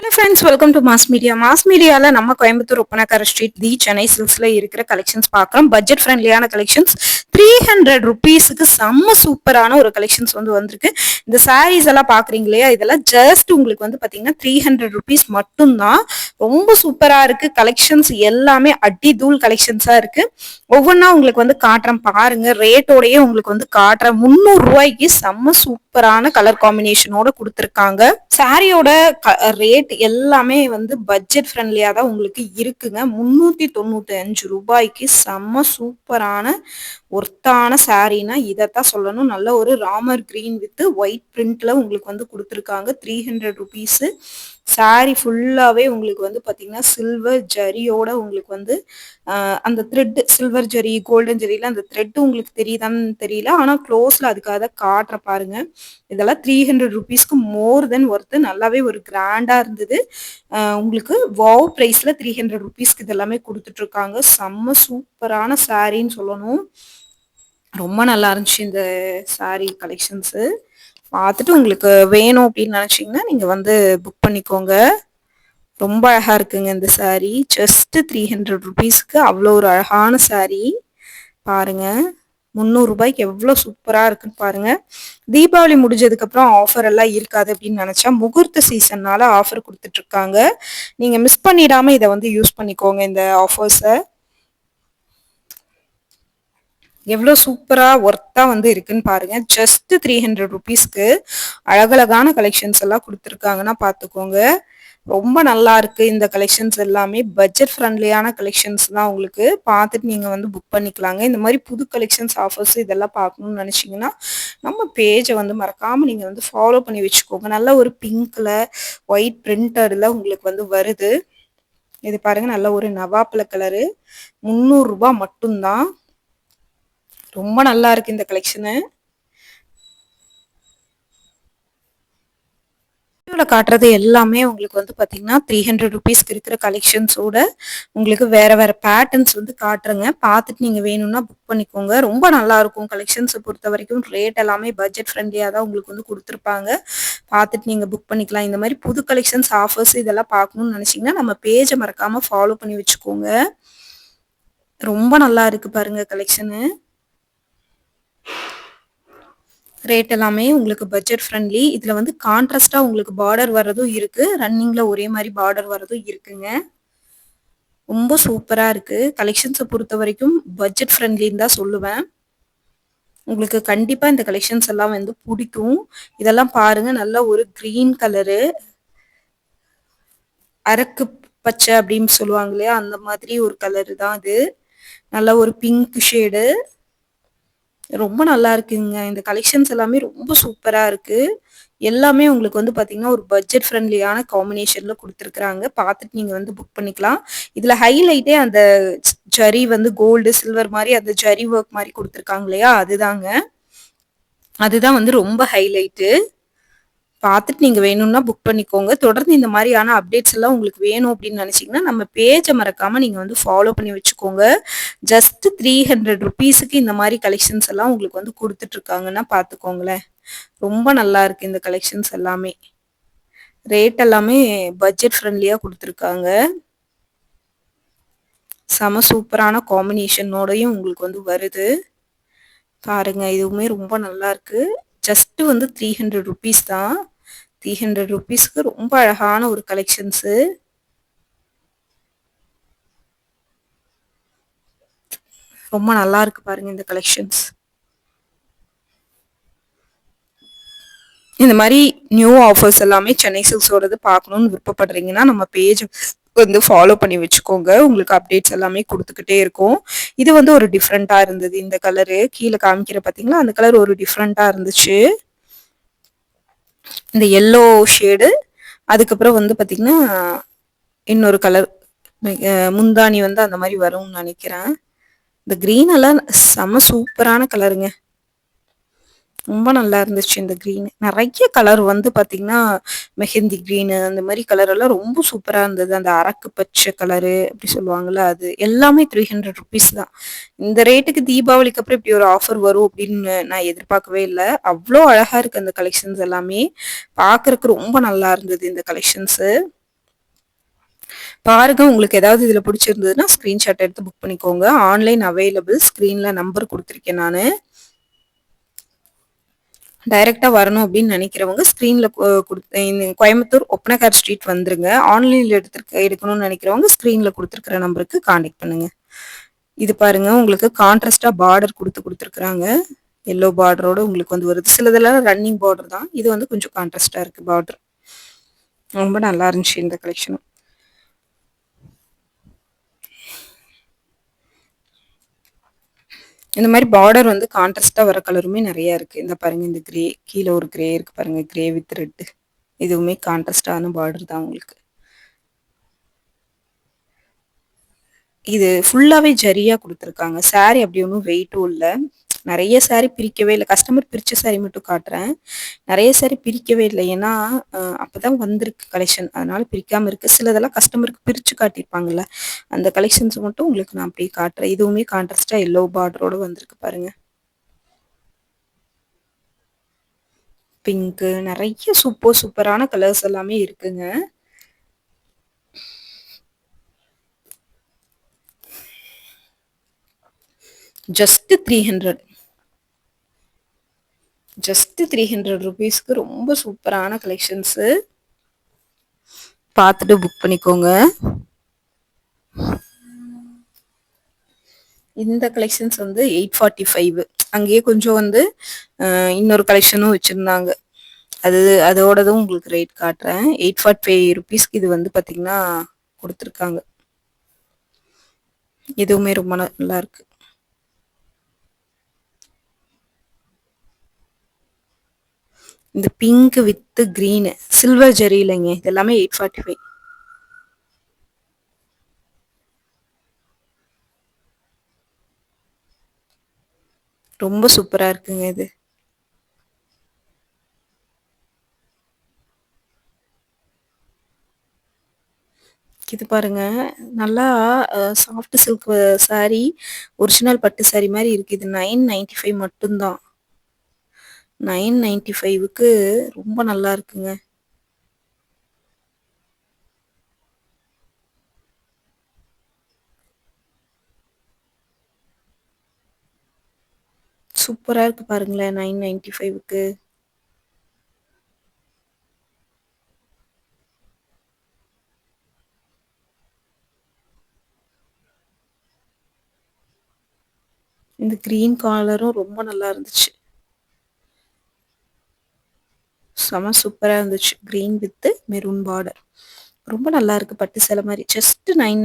Hello friends welcome to mass media mass மீடியாவில் நம்ம Coimbatore Oppanakara street the Chennai சில்க்ஸில் இருக்கிற கலெக்ஷன்ஸ் பார்க்குறோம். பட்ஜெட் ஃப்ரெண்ட்லியான கலெக்ஷன்ஸ் த்ரீ ஹண்ட்ரட் ருபீஸுக்கு செம்ம சூப்பரான ஒரு கலெக்ஷன்ஸ் வந்து வந்திருக்கு. இந்த சாரீஸ் எல்லாம் பார்க்குறீங்க இல்லையா? இதெல்லாம் ஜஸ்ட் உங்களுக்கு வந்து பார்த்தீங்கன்னா த்ரீ ஹண்ட்ரட் ருபீஸ் மட்டும்தான். ரொம்ப சூப்பராக இருக்குது கலெக்ஷன்ஸ் எல்லாமே அடி தூள் கலெக்ஷன்ஸாக இருக்குது ஒவ்வொன்றா உங்களுக்கு வந்து காட்டுறேன் பாருங்கள் ரேட்டோடையே உங்களுக்கு வந்து காட்டுறேன். முந்நூறு ரூபாய்க்கு செம்ம சூப்பரான கலர் காம்பினேஷனோட கொடுத்துருக்காங்க. சாரியோட ரேட் எல்லாமே வந்து பட்ஜெட் ஃப்ரெண்ட்லியா தான் உங்களுக்கு இருக்குங்க. முன்னூத்தி தொண்ணூத்தி அஞ்சு ரூபாய்க்கு செம்ம சூப்பரான ஒர்த்தான சாரீனா இதைத்தான் சொல்லணும். நல்ல ஒரு ராமர் கிரீன் வித் ஒயிட் பிரிண்ட்ல உங்களுக்கு வந்து கொடுத்துருக்காங்க. த்ரீ ஹண்ட்ரட் ருபீஸ் சாரி ஃபுல்லாகவே உங்களுக்கு வந்து பார்த்தீங்கன்னா சில்வர் ஜரியோட உங்களுக்கு வந்து அந்த த்ரெட் சில்வர் ஜரி கோல்டன் ஜரியில் அந்த த்ரெட் உங்களுக்கு தெரியுதான்னு தெரியல. ஆனால் க்ளோஸில் அதுக்காக காட்டுற பாருங்க. இதெல்லாம் த்ரீ ஹண்ட்ரட் ருபீஸ்க்கு மோர் தென் ஒர்த்து நல்லாவே ஒரு கிராண்டாக இருந்தது. உங்களுக்கு வாவ் ப்ரைஸில் த்ரீ ஹண்ட்ரட் ருபீஸ்க்கு இதெல்லாமே கொடுத்துட்ருக்காங்க. செம்ம சூப்பரான சாரின்னு சொல்லணும். ரொம்ப நல்லா இருந்துச்சு இந்த சாரீ கலெக்ஷன்ஸு பார்த்துட்டு உங்களுக்கு வேணும் அப்படின்னு நினச்சிங்கன்னா நீங்கள் வந்து புக் பண்ணிக்கோங்க. ரொம்ப அழகாக இருக்குங்க இந்த சாரீ ஜஸ்ட் த்ரீ ஹண்ட்ரட் ருபீஸ்க்கு அவ்வளோ ஒரு அழகான சாரீ பாருங்கள் முந்நூறுரூபாய்க்கு எவ்வளோ சூப்பராக இருக்குன்னு பாருங்க. தீபாவளி முடிஞ்சதுக்கப்புறம் ஆஃபர் எல்லாம் இருக்காது அப்படின்னு நினச்சா முகூர்த்த சீசன்னால ஆஃபர் கொடுத்துட்ருக்காங்க நீங்கள் மிஸ் பண்ணிடாமல் இதை வந்து யூஸ் பண்ணிக்கோங்க இந்த ஆஃபர்ஸை எவ்வளோ சூப்பராக ஒர்த்தாக வந்து இருக்குன்னு பாருங்க. ஜஸ்ட் த்ரீ ஹண்ட்ரட் ருபீஸ்க்கு அழகழகான கலெக்ஷன்ஸ் எல்லாம் கொடுத்துருக்காங்கன்னா பார்த்துக்கோங்க ரொம்ப நல்லா இருக்கு இந்த கலெக்ஷன்ஸ் எல்லாமே. பட்ஜெட் ஃப்ரெண்ட்லியான கலெக்ஷன்ஸ் தான் உங்களுக்கு. பார்த்துட்டு நீங்கள் வந்து புக் பண்ணிக்கலாங்க. இந்த மாதிரி புது கலெக்ஷன்ஸ் ஆஃபர்ஸ் இதெல்லாம் பார்க்கணும்னு நினச்சிங்கன்னா நம்ம பேஜை வந்து மறக்காமல் நீங்கள் வந்து ஃபாலோ பண்ணி வச்சுக்கோங்க. நல்ல ஒரு பிங்க்ல ஒயிட் பிரிண்டடில் உங்களுக்கு வந்து வருது. இது பாருங்க நல்ல ஒரு நவாப்பில கலரு முந்நூறுரூபா மட்டும்தான். ரொம்ப நல்லா இருக்கு இந்த கலெக்ஷனு காட்டுறது எல்லாமே உங்களுக்கு வந்து பார்த்தீங்கன்னா த்ரீ ஹண்ட்ரட் ருபீஸ்க்கு இருக்கிற கலெக்ஷன்ஸோட உங்களுக்கு வேற வேற பேட்டர்ன்ஸ் வந்து காட்டுறங்க. பார்த்துட்டு நீங்கள் வேணும்னா புக் பண்ணிக்கோங்க. ரொம்ப நல்லா இருக்கும் கலெக்ஷன்ஸை பொறுத்த வரைக்கும். ரேட் எல்லாமே பட்ஜெட் ஃப்ரெண்ட்லியாக தான் உங்களுக்கு வந்து கொடுத்துருப்பாங்க. பார்த்துட்டு நீங்கள் புக் பண்ணிக்கலாம். இந்த மாதிரி புது கலெக்ஷன்ஸ் ஆஃபர்ஸ் இதெல்லாம் பார்க்கணும்னு நினச்சிங்கன்னா நம்ம பேஜை மறக்காமல் ஃபாலோ பண்ணி வச்சுக்கோங்க. ரொம்ப நல்லா இருக்கு பாருங்க கலெக்ஷனு ரேட் எல்லாமே உங்களுக்கு பட்ஜெட் ஃப்ரெண்ட்லி இதில் வந்து கான்ட்ராஸ்டாக உங்களுக்கு பார்டர் வர்றதும் இருக்குது ரன்னிங்கில் ஒரே மாதிரி பார்டர் வர்றதும் இருக்குங்க. ரொம்ப சூப்பராக இருக்குது கலெக்ஷன்ஸை பொறுத்த வரைக்கும் பட்ஜெட் ஃப்ரெண்ட்லின்னு தான் சொல்லுவேன். உங்களுக்கு கண்டிப்பாக இந்த கலெக்ஷன்ஸ் எல்லாம் வந்து பிடிக்கும். இதெல்லாம் பாருங்கள் நல்ல ஒரு க்ரீன் கலரு அரக்கு பச்சை அப்படின்னு சொல்லுவாங்க இல்லையா? அந்த மாதிரி ஒரு கலரு தான் இது நல்ல ஒரு பிங்க் ஷேடு ரொம்ப நல்லா இருக்குங்க. இந்த கலெக்ஷன்ஸ் எல்லாமே ரொம்ப சூப்பராக இருக்குது எல்லாமே உங்களுக்கு வந்து பார்த்தீங்கன்னா ஒரு பட்ஜெட் ஃப்ரெண்ட்லியான காம்பினேஷனில் கொடுத்துருக்குறாங்க. பார்த்துட்டு நீங்கள் வந்து புக் பண்ணிக்கலாம். இதில் ஹைலைட்டே அந்த ஜரி வந்து கோல்டு சில்வர் மாதிரி அந்த ஜரி ஒர்க் மாதிரி கொடுத்துருக்காங்க இல்லையா? அதுதாங்க. அதுதான் வந்து ரொம்ப ஹைலைட்டு பார்த்துட்டு நீங்கள் வேணும்னா புக் பண்ணிக்கோங்க. தொடர்ந்து இந்த மாதிரியான அப்டேட்ஸ் எல்லாம் உங்களுக்கு வேணும் அப்படின்னு நினச்சிங்கன்னா நம்ம பேஜை மறக்காமல் நீங்கள் வந்து ஃபாலோ பண்ணி வச்சுக்கோங்க. ஜஸ்ட் த்ரீ ஹண்ட்ரட் ருபீஸுக்கு இந்த மாதிரி கலெக்ஷன்ஸ் எல்லாம் உங்களுக்கு வந்து கொடுத்துட்ருக்காங்கன்னா பார்த்துக்கோங்களேன். ரொம்ப நல்லா இருக்குது இந்த கலெக்ஷன்ஸ் எல்லாமே. ரேட் எல்லாமே பட்ஜெட் ஃப்ரெண்ட்லியாக கொடுத்துருக்காங்க. செம சூப்பரான காம்பினேஷனோடையும் உங்களுக்கு வந்து வருது. பாருங்க இதுவுமே ரொம்ப நல்லா இருக்கு. ஜஸ்ட் வந்து த்ரீ ஹண்ட்ரட் ருபீஸ் தான். த்ரீ ஹண்ட்ரட் ருபீஸ்க்கு ரொம்ப அழகான ஒரு கலெக்ஷன்ஸு ரொம்ப நல்லா இருக்கு பாருங்க இந்த கலெக்ஷன்ஸ் இந்த மாதிரி நியூ ஆஃபர்ஸ் எல்லாமே சென்னை சில்ஸோடது பார்க்கணும்னு விருப்பப்படுறீங்கன்னா நம்ம பேஜ் வந்து ஃபாலோ பண்ணி வச்சுக்கோங்க. உங்களுக்கு அப்டேட்ஸ் எல்லாமே கொடுத்துக்கிட்டே இருக்கும். இது வந்து ஒரு டிஃப்ரெண்ட்டாக இருந்தது. இந்த கலரு கீழே காமிக்கிற பார்த்தீங்களா அந்த கலர் ஒரு டிஃப்ரெண்ட்டாக இருந்துச்சு. இந்த எல்லோ ஷேடு அதுக்கப்புறம் வந்து பார்த்திங்கன்னா இன்னொரு கலர் முந்தானி வந்து அந்த மாதிரி வரும்னு நினைக்கிறேன். இந்த க்ரீன் எல்லாம் செம்ம சூப்பரான கலருங்க ரொம்ப நல்லா இருந்துச்சு இந்த க்ரீன் நிறைய கலர் வந்து பார்த்தீங்கன்னா மெஹந்தி க்ரீனு அந்த மாதிரி கலர் எல்லாம் ரொம்ப சூப்பராக இருந்தது. அந்த அரக்கு பச்சை கலரு அப்படி சொல்லுவாங்கள்ல அது எல்லாமே த்ரீ ஹண்ட்ரட் ருபீஸ் தான். இந்த ரேட்டுக்கு தீபாவளிக்கு அப்புறம் இப்படி ஒரு ஆஃபர் வரும் அப்படின்னு நான் எதிர்பார்க்கவே இல்லை. அவ்வளோ அழகாக இருக்குது அந்த கலெக்ஷன்ஸ் எல்லாமே. பார்க்குறக்கு ரொம்ப நல்லா இருந்தது இந்த கலெக்ஷன்ஸு பாருங்க உங்களுக்கு ஏதாவது இதில் பிடிச்சிருந்ததுன்னா ஸ்க்ரீன்ஷாட் எடுத்து புக் பண்ணிக்கோங்க. ஆன்லைன் அவைலபிள் ஸ்க்ரீனில் நம்பர் கொடுத்துருக்கேன் நான். டைரக்டா வரணும் அப்படின்னு நினைக்கிறவங்க ஸ்க்ரீன்ல கோயம்புத்தூர் ஒப்பனகார் ஸ்ட்ரீட் வந்துருங்க. ஆன்லைன்ல எடுத்துருக்க எடுக்கணும்னு நினைக்கிறவங்க ஸ்க்ரீனில் கொடுத்துருக்கிற நம்பருக்கு காண்டாக்ட் பண்ணுங்க. இது பாருங்க உங்களுக்கு கான்ட்ராஸ்டா பார்டர் கொடுத்து கொடுத்துருக்குறாங்க. எல்லோ பார்டரோட உங்களுக்கு வந்து வருது. சிலதெல்லாம் ரன்னிங் பார்டர் தான். இது வந்து கொஞ்சம் கான்ட்ராஸ்டா இருக்கு பார்டர் ரொம்ப நல்லா இருந்துச்சு இந்த கலெக்ஷனும் இந்த மாதிரி பார்டர் வந்து கான்ட்ராஸ்டாக வர கலருமே நிறைய இருக்கு. இந்த பாருங்க இந்த கிரே கீழே ஒரு கிரே இருக்கு பாருங்க கிரே வித் ரெட்டு இதுவுமே கான்ட்ராஸ்டான பார்டர் தான் உங்களுக்கு. இது ஃபுல்லாவே ஜரியாக கொடுத்துருக்காங்க. சாரி அப்படி ஒன்றும் வெயிட்டும் இல்லை. நிறைய சாரி பிரிக்கவே இல்லை. கஸ்டமர் பிரித்த சாரி மட்டும் காட்டுறேன். நிறைய சாரி பிரிக்கவே இல்லை. ஏன்னா அப்போ தான் வந்திருக்கு கலெக்ஷன் அதனால் பிரிக்காமல் இருக்குது சிலதெல்லாம் கஸ்டமருக்கு பிரித்து காட்டியிருப்பாங்கல்ல. அந்த கலெக்ஷன்ஸ் மட்டும் உங்களுக்கு நான் அப்படியே காட்டுறேன். இதுவுமே கான்ட்ராஸ்டாக எல்லோ பார்டரோடு வந்திருக்கு பாருங்க. பிங்க்கு நிறைய சூப்பர் சூப்பரான கலர்ஸ் எல்லாமே இருக்குங்க. Just three hundred just three hundred ருபீஸ்க்கு ரொம்ப சூப்பரான கலெக்ஷன்ஸு பார்த்துட்டு புக் பண்ணிக்கோங்க. இந்த கலெக்ஷன்ஸ் வந்து எயிட் ஃபார்ட்டி ஃபைவ் அங்கேயே கொஞ்சம் வந்து இன்னொரு கலெக்ஷனும் வச்சுருந்தாங்க. அது அதோடதும் உங்களுக்கு ரேட் காட்டுறேன். எயிட் ஃபார்ட்டி ஃபைவ் ருபீஸ்க்கு இது வந்து பார்த்தீங்கன்னா கொடுத்துருக்காங்க. இதுவுமே ரொம்ப நல்லா இருக்கு. இந்த pink with green silver zari இல்லைங்க. இது எல்லாமே எயிட் ஃபார்ட்டி ஃபைவ் ரொம்ப சூப்பரா இருக்குங்க இது. இது பாருங்க நல்லா சாஃப்ட் சில்க் சாரி ஒரிஜினல் பட்டு சாரீ மாதிரி இருக்கு இது நைன் நைன்டி ஃபைவ் மட்டும்தான். நைன் நைன்டி ஃபைவுக்கு ரொம்ப நல்லா இருக்குங்க. சூப்பராக இருக்கு பாருங்களேன் நைன் நைன்டி ஃபைவுக்கு இந்த கிரீன் காலரும் ரொம்ப நல்லா இருந்துச்சு. செம சூப்பரா இருந்துச்சு. கிரீன் வித் மெரூன் பார்டர் ரொம்ப நல்லா இருக்கு பட்டு சேலை மாதிரி. Just nine